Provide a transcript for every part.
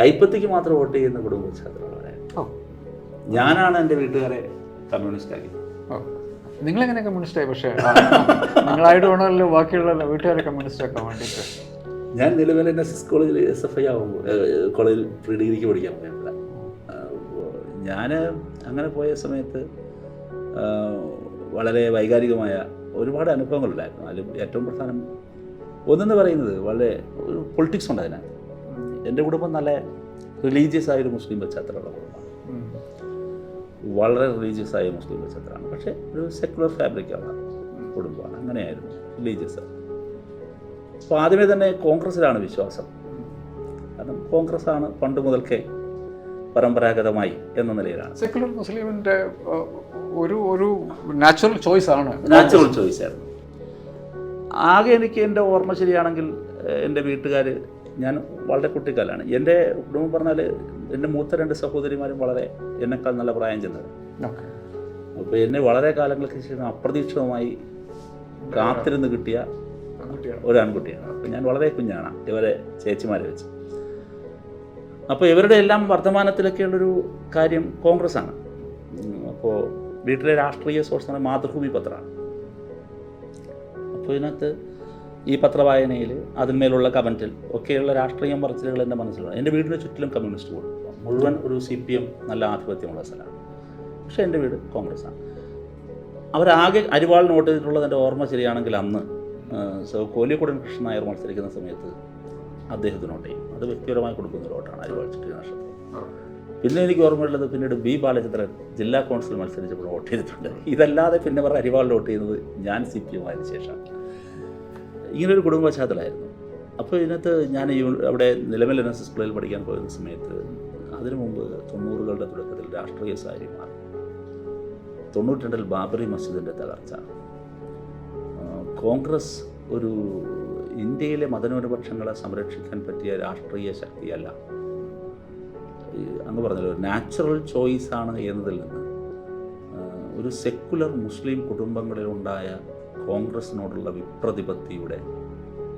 കൈപ്പത്തിക്ക് മാത്രം വോട്ട് ചെയ്യുന്ന കുടുംബ ഓ. ഞാനാണ് എന്റെ വീട്ടുകാരെ കമ്മ്യൂണിസ്റ്റ് ആക്കി. ഓ. കമ്മ്യൂണിസ്റ്റ് ആയി? പക്ഷേ നിങ്ങളായിട്ട് വേണമല്ലോ ബാക്കിയുള്ള വീട്ടുകാരെ കമ്മ്യൂണിസ്റ്റ് ആക്കാൻ വേണ്ടിയിട്ട്. ഞാൻ നിലവിൽ എൻ എസ് എസ് കോളേജിൽ എസ് എഫ് ഐ ആകുമ്പോൾ കോളേജിൽ പ്രീ ഡിഗ്രിക്ക് പഠിക്കാൻ പോയപ്പോഴ ഞാൻ അങ്ങനെ പോയ സമയത്ത് വളരെ വൈകാരികമായ ഒരുപാട് അനുഭവങ്ങളുണ്ടായിരുന്നു. അതിൽ ഏറ്റവും പ്രധാനം ഒന്നെന്ന് പറയുന്നത് വളരെ ഒരു പൊളിറ്റിക്സ് ഉണ്ട് അതിനകത്ത്. എന്റെ കുടുംബം നല്ല റിലീജിയസ് ആയൊരു മുസ്ലിം പശ്ചാത്തലമുള്ള കുടുംബമാണ്. വളരെ റിലീജിയസ് ആയ മുസ്ലിം പശ്ചാത്തലമാണ്. പക്ഷേ ഒരു സെക്കുലർ ഫാബ്രിക്കുള്ള കുടുംബമാണ്. അങ്ങനെയായിരുന്നു റിലീജിയസ് അപ്പോൾ ആദ്യമേ തന്നെ കോൺഗ്രസ്സിലാണ് വിശ്വാസം. കാരണം കോൺഗ്രസ് ആണ് പണ്ട് മുതൽക്കേ പരമ്പരാഗതമായി എന്ന നിലയിലാണ്. സെക്കുലർ മുസ്ലിമിന്റെ ഒരു ഒരു നാച്ചുറൽ ചോയ്സ് ആണ്. നാച്ചുറൽ ചോയ്സ് ആയിരുന്നു. ആകെ എനിക്ക് എന്റെ ഓർമ്മ ശരിയാണെങ്കിൽ എന്റെ വീട്ടുകാർ ഞാൻ വളരെ കുട്ടിക്കാലാണ്. എന്റെ കുടുംബം പറഞ്ഞാൽ എന്റെ മൂത്ത രണ്ട് സഹോദരിമാരും വളരെ എന്നെക്കാൾ നല്ല പ്രായം ചെന്നത് അപ്പോൾ എന്നെ വളരെ കാലങ്ങൾക്ക് ശേഷം അപ്രതീക്ഷിതമായി കാത്തിരുന്ന് കിട്ടിയ ഒരു ആൺകുട്ടിയാണ് അപ്പോൾ ഞാൻ വളരെ കുഞ്ഞാണ് ഇവരെ ചേച്ചിമാരെ വെച്ച്. അപ്പോൾ ഇവരുടെ എല്ലാം വർത്തമാനത്തിലൊക്കെയുള്ളൊരു കാര്യം കോൺഗ്രസ് ആണ് അപ്പോൾ വീട്ടിലെ രാഷ്ട്രീയ സോഴ്സ് മാതൃഭൂമി പത്രമാണ്. അപ്പോൾ ഇതിനകത്ത് ഈ പത്രവായനയിൽ അതിന്മേലുള്ള കമന്റിൽ ഒക്കെയുള്ള രാഷ്ട്രീയം പറച്ചിലുകൾ എന്റെ മനസ്സിലുണ്ട്. എന്റെ വീടിന് ചുറ്റിലും കമ്മ്യൂണിസ്റ്റ് വോട്ട് മുഴുവൻ ഒരു സി പി എം നല്ല ആധിപത്യമുള്ള സ്ഥലമാണ്. പക്ഷേ എന്റെ വീട് കോൺഗ്രസ്സാണ്. അവരാകെ അരിവാൾ നോട്ട് ചെയ്തിട്ടുള്ളത് എന്റെ ഓർമ്മ ശരിയാണെങ്കിൽ അന്ന് സോ കോലിക്കുടൻ കൃഷ്ണൻ നായർ മത്സരിക്കുന്ന സമയത്ത് അദ്ദേഹത്തിന് വോട്ട് ചെയ്യും. അത് വ്യക്തിപരമായി കൊടുക്കുന്ന വോട്ടാണ് അരിവാൾ ചുറ്റി നഷ്ടം പിന്നെ എനിക്ക് ഓർമ്മയുള്ളത് പിന്നീട് ബി ബാലചന്ദ്രൻ ജില്ലാ കൗൺസിൽ മത്സരിച്ചപ്പോൾ വോട്ട് ചെയ്തിട്ടുണ്ട്. ഇതല്ലാതെ പിന്നെ അവർ അരിവാൾ വോട്ട് ചെയ്യുന്നത് ഞാൻ സി പി എം ആയതിനു ശേഷം ഇങ്ങനൊരു കുടുംബ പശ്ചാത്തലമായിരുന്നു അപ്പോൾ ഇതിനകത്ത് ഞാൻ അവിടെ നിലവിൽ എൻ എസ് എസ് സ്കൂളിൽ പഠിക്കാൻ പോയിരുന്ന സമയത്ത് അതിനു മുമ്പ് തൊണ്ണൂറുകളുടെ തുടക്കത്തിൽ രാഷ്ട്രീയ സാരി മാറി. തൊണ്ണൂറ്റി രണ്ടിൽ ബാബറി മസ്ജിദിന്റെ തകർച്ച. കോൺഗ്രസ് ഒരു ഇന്ത്യയിലെ മതന്യൂനപക്ഷങ്ങളെ സംരക്ഷിക്കാൻ പറ്റിയ രാഷ്ട്രീയ ശക്തിയല്ല. അങ്ങ് പറഞ്ഞല്ലോ നാച്ചുറൽ ചോയ്സാണ് എന്നതിൽ നിന്ന് ഒരു സെക്കുലർ മുസ്ലിം കുടുംബങ്ങളിലുണ്ടായ കോൺഗ്രസിനോടുള്ള വിപ്രതിപത്തിയുടെ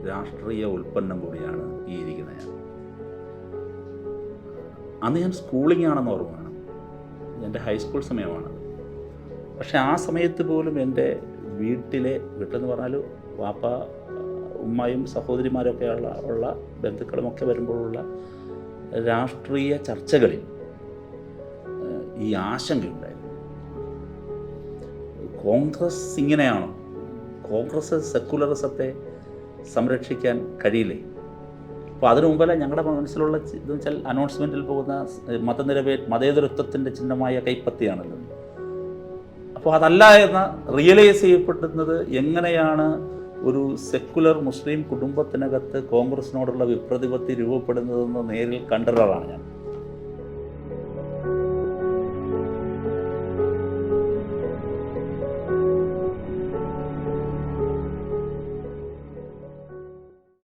രാഷ്ട്രീയ ഉൽപ്പന്നം കൂടിയാണ് ഈ ഇരിക്കുന്ന ഞാൻ. അന്ന് ഞാൻ സ്കൂളിംഗ് ആണെന്ന് ഓർമ്മയാണ്. എന്റെ ഹൈസ്കൂൾ സമയമാണ് പക്ഷേ ആ സമയത്ത് പോലും എന്റെ വീട്ടിലെ വീട്ടിലെന്ന് പറഞ്ഞാൽ വാപ്പ ഉമ്മയും സഹോദരിമാരൊക്കെ ഉള്ള ഉള്ള ബന്ധുക്കളുമൊക്കെ വരുമ്പോഴുള്ള രാഷ്ട്രീയ ചർച്ചകളിൽ ഈ ആശങ്കയുണ്ടായിരുന്നു. കോൺഗ്രസ് ഇങ്ങനെയാണോ? കോൺഗ്രസ് സെക്കുലറിസത്തെ സംരക്ഷിക്കാൻ കഴിയില്ലേ? അപ്പോൾ അതിനു മുമ്പല്ല ഞങ്ങളുടെ മനസ്സിലുള്ള ഇതെന്ന് വെച്ചാൽ അനൗൺസ്മെന്റിൽ പോകുന്ന മതനിരപേ മതേതരത്വത്തിന്റെ ചിഹ്നമായ കൈപ്പത്തിയാണല്ലോ. അപ്പോൾ അതല്ല എന്ന് റിയലൈസ് ചെയ്യപ്പെടുന്നത് എങ്ങനെയാണ് ഒരു സെക്കുലർ മുസ്ലിം കുടുംബത്തിനകത്ത് കോൺഗ്രസിനോടുള്ള വിപ്രതിപത്തി രൂപപ്പെടുന്നതെന്ന് നേരിൽ കണ്ടൊരാളാണ് ഞാൻ.